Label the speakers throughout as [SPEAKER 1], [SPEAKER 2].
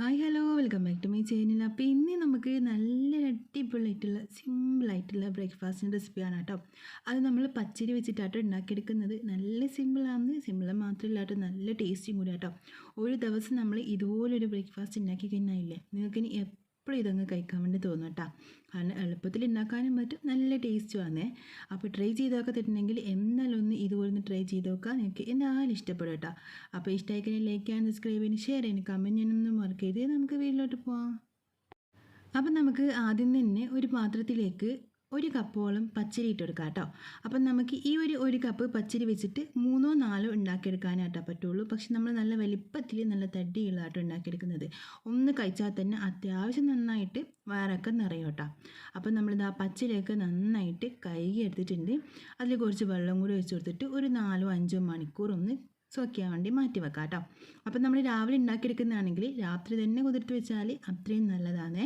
[SPEAKER 1] Hi hello welcome back to my channel അപ്പോൾ ഇന്ന് നമുക്ക് നല്ല അടിപൊളിയായിട്ടുള്ള സിമ്പിളായിട്ടുള്ള ബ്രേക്ക്ഫാസ്റ്റിന്റെ റെസിപ്പിയാണ് കേട്ടോ. അത് നമ്മൾ പച്ചരി വെച്ചിട്ടാട്ടോ ഉണ്ടാക്കിയെടുക്കുന്നത്. നല്ല സിമ്പിളാണ് സിമ്പിൾ മാത്രമല്ല കേട്ടോ നല്ല ടേസ്റ്റിയും കൂടി കേട്ടോ ഒരു ദിവസം നമ്മൾ ഇതുപോലൊരു ബ്രേക്ക്ഫാസ്റ്റ് ഉണ്ടാക്കി കഴിഞ്ഞാലില്ലേ നിങ്ങൾക്ക് ഇനി എപ്പോഴും ഇതങ്ങ് കഴിക്കാൻ വേണ്ടി തോന്നും കേട്ടോ. കാരണം എളുപ്പത്തിൽ ഉണ്ടാക്കാനും പറ്റും. നല്ല ടേസ്റ്റ് വന്നേ അപ്പോൾ ട്രൈ ചെയ്ത് നോക്കത്തിട്ടുണ്ടെങ്കിൽ എന്നാലും ഒന്ന് ഇതുപോലെ ഒന്ന് ട്രൈ ചെയ്ത് നോക്കാം നിങ്ങൾക്ക് എന്നാലും ഇഷ്ടപ്പെടും കേട്ടോ. അപ്പോൾ ഇഷ്ടമായി കഴിഞ്ഞാൽ ലൈക്ക് ചെയ്യാൻ സബ്സ്ക്രൈബ് ചെയ്യാൻ ഷെയർ ചെയ്യാൻ കമന്റ് ചെയ്യാനൊന്നും മറക്കരുത്. നമുക്ക് വീട്ടിലോട്ട് പോവാം. അപ്പം നമുക്ക് ആദ്യം തന്നെ ഒരു പാത്രത്തിലേക്ക് ഒരു കപ്പോളം പച്ചരി ഇട്ടെടുക്കാം കേട്ടോ അപ്പം നമുക്ക് ഈ ഒരു ഒരു കപ്പ് പച്ചരി വെച്ചിട്ട് മൂന്നോ നാലോ ഉണ്ടാക്കിയെടുക്കാനായിട്ടോ പറ്റുള്ളൂ. പക്ഷെ നമ്മൾ നല്ല വലിപ്പത്തിൽ നല്ല തടിയുള്ളതായിട്ട് ഉണ്ടാക്കിയെടുക്കുന്നത്. ഒന്ന് കഴിച്ചാൽ തന്നെ അത്യാവശ്യം നന്നായിട്ട് വയറൊക്കെ നിറയും കേട്ടോ അപ്പം നമ്മളിത് ആ പച്ചരിയൊക്കെ നന്നായിട്ട് കഴുകി എടുത്തിട്ടുണ്ട് അതിൽ കുറച്ച് വെള്ളം കൂടി ഒഴിച്ച് കൊടുത്തിട്ട് ഒരു നാലോ അഞ്ചോ മണിക്കൂർ ഒന്ന് സോക്ക് ചെയ്യാൻ വേണ്ടി മാറ്റി വെക്കാം കേട്ടോ അപ്പം നമ്മൾ രാവിലെ ഉണ്ടാക്കിയെടുക്കുന്നതാണെങ്കിൽ രാത്രി തന്നെ കുതിർത്ത് വെച്ചാൽ അത്രയും നല്ലതാണ്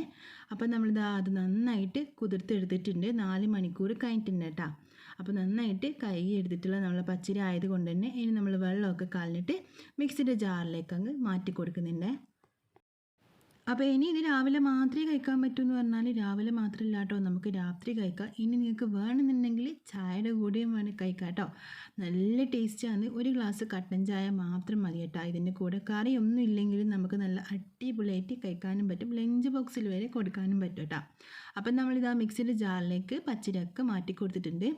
[SPEAKER 1] അപ്പം നമ്മളിത് അത് നന്നായിട്ട് കുതിർത്തെടുത്തിട്ടുണ്ട്. നാല് മണിക്കൂർ കഴിഞ്ഞിട്ടുണ്ട് കേട്ടോ അപ്പോൾ നന്നായിട്ട് കഴുകി എടുത്തിട്ടുള്ള നമ്മൾ പച്ചരി ആയതുകൊണ്ട് തന്നെ ഇനി നമ്മൾ വെള്ളമൊക്കെ കളഞ്ഞിട്ട് മിക്സിയുടെ ജാറിലേക്ക് അങ്ങ് മാറ്റി കൊടുക്കുന്നുണ്ട്. അപ്പോൾ ഇനി ഇത് രാവിലെ മാത്രമേ കഴിക്കാൻ പറ്റൂ എന്ന് പറഞ്ഞാൽ രാവിലെ മാത്രമല്ല കേട്ടോ. നമുക്ക് രാത്രി കഴിക്കാം. ഇനി നിങ്ങൾക്ക് വേണമെന്നുണ്ടെങ്കിൽ ചായയുടെ കൂടെയും വേണം കഴിക്കാം കേട്ടോ. നല്ല ടേസ്റ്റാണ് ഒരു ഗ്ലാസ് കട്ടൻ ചായ മാത്രം മതി കേട്ടോ. ഇതിന്റെ കൂടെ കറിയൊന്നും ഇല്ലെങ്കിലും നമുക്ക് നല്ല അടിപൊളിയായിട്ട് കഴിക്കാനും പറ്റും. ലഞ്ച് ബോക്സിൽ വരെ കൊടുക്കാനും പറ്റും കേട്ടോ. അപ്പം നമ്മളിത് ആ മിക്സിയുടെ ജാറിലേക്ക് പച്ചരിയൊക്കെ മാറ്റി കൊടുത്തിട്ടുണ്ട്.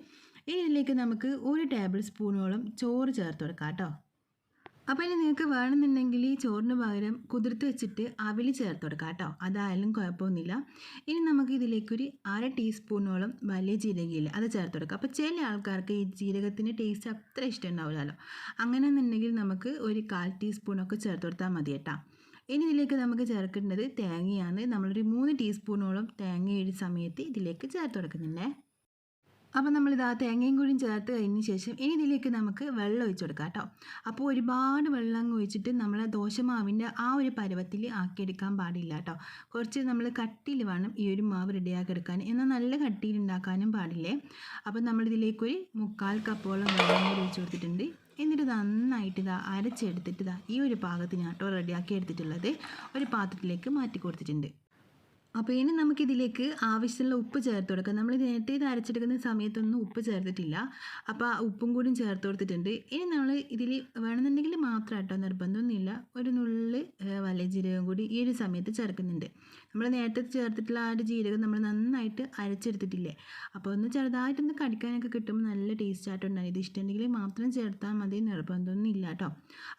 [SPEAKER 1] ഇതിലേക്ക് നമുക്ക് ഒരു ടേബിൾ സ്പൂണോളം ചോറ് ചേർത്ത് കൊടുക്കാം കേട്ടോ. അപ്പോൾ ഇനി നിങ്ങൾക്ക് വേണമെന്നുണ്ടെങ്കിൽ ഈ ചോറിന് പകരം കുതിർത്ത് വെച്ചിട്ട് അവിൽ ചേർത്ത് കൊടുക്കാം കേട്ടോ. അതായാലും കുഴപ്പമൊന്നുമില്ല. ഇനി നമുക്ക് ഇതിലേക്കൊരു അര ടീസ്പൂണോളം വലിയ ജീരകയില്ല അത് ചേർത്ത് കൊടുക്കാം. അപ്പോൾ ചില ആൾക്കാർക്ക് ഈ ജീരകത്തിന്റെ ടേസ്റ്റ് അത്ര ഇഷ്ടം ഉണ്ടാവില്ലല്ലോ അങ്ങനെയെന്നുണ്ടെങ്കിൽ നമുക്ക് ഒരു കാൽ ടീസ്പൂണൊക്കെ ചേർത്ത് കൊടുത്താൽ മതി കേട്ടോ. ഇനി ഇതിലേക്ക് നമുക്ക് ചേർക്കേണ്ടത് തേങ്ങയാണ്. നമ്മളൊരു മൂന്ന് ടീസ്പൂണോളം തേങ്ങ ഈ സമയത്ത് ഇതിലേക്ക് ചേർത്ത് കൊടുക്കുന്നുണ്ടേ. അപ്പോൾ നമ്മളിത് ആ തേങ്ങയും കൂടിയും ചേർത്ത് കഴിഞ്ഞ ശേഷം ഇനി ഇതിലേക്ക് നമുക്ക് വെള്ളം ഒഴിച്ചു കൊടുക്കാം കേട്ടോ. അപ്പോൾ ഒരുപാട് വെള്ളം ഒഴിച്ചിട്ട് നമ്മൾ ദോശമാവിന്റെ ആ ഒരു പരുവത്തിൽ ആക്കിയെടുക്കാൻ പാടില്ല കേട്ടോ. കുറച്ച് നമ്മൾ കട്ടിയിൽ വേണം ഈ ഒരു മാവ് റെഡിയാക്കി എടുക്കാൻ എന്നാൽ നല്ല കട്ടിയിൽ ഉണ്ടാക്കാനും പാടില്ലേ? അപ്പോൾ നമ്മളിതിലേക്കൊരു മുക്കാൽ കപ്പോളം വെള്ളം കൂടി ഒഴിച്ചു കൊടുത്തിട്ടുണ്ട്. എന്നിട്ട് നന്നായിട്ട് ഇതാ അരച്ചെടുത്തിട്ട് ഇതാ ഈ ഒരു പാകത്തിനാട്ടോ റെഡിയാക്കി എടുത്തിട്ടുള്ളത് ഒരു പാത്രത്തിലേക്ക് മാറ്റി കൊടുത്തിട്ടുണ്ട്. അപ്പോൾ ഇനി നമുക്കിതിലേക്ക് ആവശ്യമുള്ള ഉപ്പ് ചേർത്ത് കൊടുക്കാം. നമ്മൾ നേരത്തെ ഇത് അരച്ചെടുക്കുന്ന സമയത്തൊന്നും ഉപ്പ് ചേർത്തിട്ടില്ല. അപ്പോൾ ആ ഉപ്പും കൂടി ചേർത്ത് കൊടുത്തിട്ടുണ്ട്. ഇനി നമ്മൾ ഇതിൽ വേണമെന്നുണ്ടെങ്കിൽ മാത്രം കേട്ടോ നിർബന്ധമൊന്നുമില്ല. ഒരു നുള്ളിൽ വലിയ ജീരകം കൂടി ഈ ഒരു സമയത്ത് ചേർക്കുന്നുണ്ട്. നമ്മൾ നേരത്തെ ചേർത്തിട്ടുള്ള ആ ഒരു ജീരകം നമ്മൾ നന്നായിട്ട് അരച്ചെടുത്തിട്ടില്ലേ? അപ്പോൾ ഒന്ന് ചെറുതായിട്ടൊന്ന് കടിക്കാനൊക്കെ കിട്ടുമ്പോൾ നല്ല ടേസ്റ്റ് ആയിട്ടുണ്ടായി ഇത് ഇഷ്ടമുണ്ടെങ്കിൽ മാത്രം ചേർത്താൽ മതി നിർബന്ധമൊന്നും ഇല്ല കേട്ടോ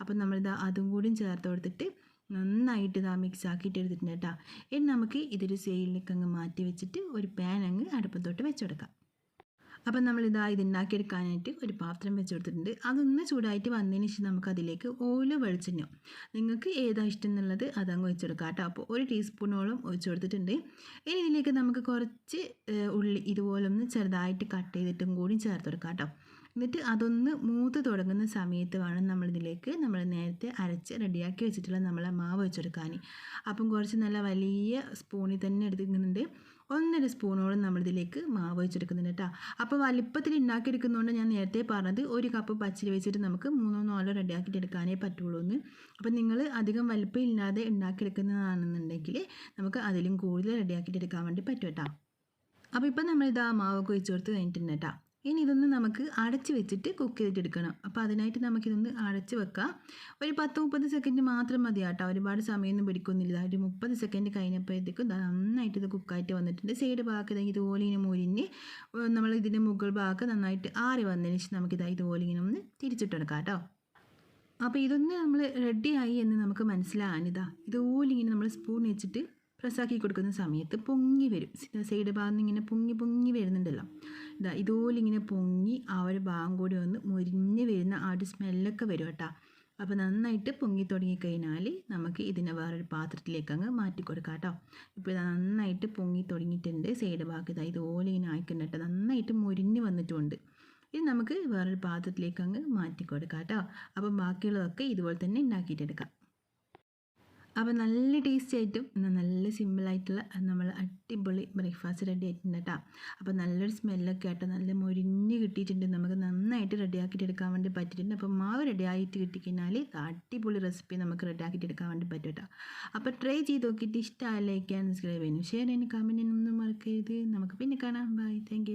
[SPEAKER 1] അപ്പോൾ നമ്മളിത് അതും കൂടി ചേർത്ത് കൊടുത്തിട്ട് നന്നായിട്ട് ഇതാ മിക്സ് ആക്കിയിട്ട് എടുത്തിട്ടുണ്ട് കേട്ടോ. ഇനി നമുക്ക് ഇതൊരു സെയിലിലേക്ക് അങ്ങ് മാറ്റി വെച്ചിട്ട് ഒരു പാൻ അങ്ങ് അടുപ്പത്തോട്ട് വെച്ച് കൊടുക്കാം അപ്പം നമ്മളിതാ ഇത് ഉണ്ടാക്കിയെടുക്കാനായിട്ട് ഒരു പാത്രം വെച്ച് കൊടുത്തിട്ടുണ്ട് അതൊന്ന് ചൂടായിട്ട് വന്നതിന് ശേഷം നമുക്ക് അതിലേക്ക് ഓയിലോ വെളിച്ചെണ്ണ. നിങ്ങൾക്ക് ഏതാ ഇഷ്ടം എന്നുള്ളത് അതങ്ങ് വെച്ചെടുക്കാം കേട്ടോ. അപ്പോൾ ഒരു ടീസ്പൂണോളം ഒഴിച്ചു കൊടുത്തിട്ടുണ്ട്. ഇനി ഇതിലേക്ക് നമുക്ക് കുറച്ച് ഉള്ളി ഇതുപോലെ ഒന്ന് ചെറുതായിട്ട് കട്ട് ചെയ്തിട്ടും കൂടി ചേർത്ത് കൊടുക്കാം കേട്ടോ. എന്നിട്ട് അതൊന്ന് മൂത്ത് തുടങ്ങുന്ന സമയത്ത് വേണം നമ്മളിതിലേക്ക് നമ്മൾ നേരത്തെ അരച്ച് റെഡിയാക്കി വെച്ചിട്ടുള്ള നമ്മളെ മാവ് വെച്ചെടുക്കാൻ അപ്പം കുറച്ച് നല്ല വലിയ സ്പൂണിൽ തന്നെ എടുക്കുന്നുണ്ട് ഒന്നര സ്പൂണോളം നമ്മളിതിലേക്ക് മാവ് വെച്ചെടുക്കുന്നുണ്ട് കേട്ടോ. അപ്പോൾ വലിപ്പത്തിൽ ഉണ്ടാക്കിയെടുക്കുന്നതുകൊണ്ട് ഞാൻ നേരത്തെ പറഞ്ഞത് ഒരു കപ്പ് പച്ചരി വെച്ചിട്ട് നമുക്ക് മൂന്നോ നാലോ റെഡിയാക്കിയിട്ട് എടുക്കാനേ പറ്റുള്ളൂ എന്ന്. അപ്പോൾ നിങ്ങൾ അധികം വലിപ്പം ഇല്ലാതെ ഉണ്ടാക്കിയെടുക്കുന്നതാണെന്നുണ്ടെങ്കിൽ നമുക്ക് അതിലും കൂടുതൽ റെഡിയാക്കിയിട്ട് എടുക്കാൻ വേണ്ടി പറ്റും കേട്ടോ. അപ്പോൾ ഇപ്പം നമ്മളിത് ആ മാവൊക്കെ വെച്ച് കൊടുത്ത് കഴിഞ്ഞിട്ടുണ്ട് കേട്ടോ. ഇനി ഇതൊന്ന് നമുക്ക് അടച്ച് വെച്ചിട്ട് കുക്ക് ചെയ്തിട്ടെടുക്കണം. അപ്പോൾ അതിനായിട്ട് നമുക്കിതൊന്ന് അടച്ച് വെക്കാം. ഒരു പത്ത് മുപ്പത് സെക്കൻഡ് മാത്രം മതി കേട്ടോ. ഒരുപാട് സമയമൊന്നും പിടിക്കുന്നില്ല. ഒരു മുപ്പത് സെക്കൻഡ് കഴിഞ്ഞപ്പോഴത്തേക്കും നന്നായിട്ട് ഇത് കുക്കായിട്ട് വന്നിട്ടുണ്ട്. സൈഡ് ഭാഗത്ത് ഇതുപോലെ ഇങ്ങനെ മുരിഞ്ഞ് നമ്മൾ ഇതിന്റെ മുകൾ ഭാഗം നന്നായിട്ട് ആറി വന്നതിന് ശേഷം നമുക്കിത് ഇതുപോലെ ഇങ്ങനെ ഒന്ന് തിരിച്ചിട്ടെടുക്കാം കേട്ടോ. അപ്പോൾ ഇതൊന്ന് നമ്മൾ റെഡിയായി എന്ന് നമുക്ക് മനസ്സിലാകാനിതാ ഇതുപോലെ ഇങ്ങനെ നമ്മൾ സ്പൂൺ വെച്ചിട്ട് പ്രസ്സാക്കി കൊടുക്കുന്ന സമയത്ത് പൊങ്ങി വരും. സൈഡ് ഭാഗം ഇങ്ങനെ പൊങ്ങി പൊങ്ങി വരുന്നുണ്ടല്ലോ. ഇതാ ഇതുപോലെ ഇങ്ങനെ പൊങ്ങി ആ ഒരു ഭാഗം കൂടി ഒന്ന് മുരിഞ്ഞ് വരുന്ന ആ ഒരു സ്മെല്ലൊക്കെ വരും കേട്ടോ. അപ്പോൾ നന്നായിട്ട് പൊങ്ങി തുടങ്ങിക്കഴിഞ്ഞാൽ നമുക്ക് ഇതിനെ വേറൊരു പാത്രത്തിലേക്ക് അങ്ങ് മാറ്റി കൊടുക്കാം കേട്ടോ. ഇപ്പോൾ ഇത് നന്നായിട്ട് പൊങ്ങി തുടങ്ങിയിട്ടുണ്ട് സൈഡ് ഭാഗം ഇതാ ഇതുപോലെ ഇങ്ങനെ ആയിക്കുന്നുണ്ട് നന്നായിട്ട് മുരിഞ്ഞ് വന്നിട്ടുണ്ട്. ഇത് നമുക്ക് വേറൊരു പാത്രത്തിലേക്ക് അങ്ങ് മാറ്റി കൊടുക്കാം കേട്ടോ. അപ്പം ബാക്കിയുള്ളതൊക്കെ ഇതുപോലെ തന്നെ ഉണ്ടാക്കിയിട്ടെടുക്കാം അപ്പോൾ നല്ല ടേസ്റ്റി ആയിട്ടും എന്നാൽ നല്ല സിമ്പിളായിട്ടുള്ള നമ്മൾ അടിപൊളി ബ്രേക്ക്ഫാസ്റ്റ് റെഡി ആയിട്ടുണ്ട് കേട്ടോ. അപ്പോൾ നല്ലൊരു സ്മെല്ലൊക്കെ ആയിട്ട് നല്ല മൊരിഞ്ഞ് കിട്ടിയിട്ടുണ്ട്. നമുക്ക് നന്നായിട്ട് റെഡിയാക്കിയിട്ട് എടുക്കാൻ വേണ്ടി പറ്റിയിട്ടുണ്ട്. അപ്പോൾ മാവ് റെഡി ആയിട്ട് കിട്ടിക്കഴിഞ്ഞാൽ അടിപൊളി റെസിപ്പി നമുക്ക് റെഡിയാക്കിയിട്ട് എടുക്കാൻ വേണ്ടി പറ്റും കേട്ടോ. അപ്പോൾ ട്രൈ ചെയ്ത് നോക്കിയിട്ട് ഇഷ്ടമായി ലൈക്ക് ചെയ്യാൻ സബ്സ്ക്രൈബ് ചെയ്യാനും ഷെയർ ചെയ്യാനും കമന്റ് ചെയ്യാനൊന്നും മറക്കരുത്. നമുക്ക് പിന്നെ കാണാം. Bye thank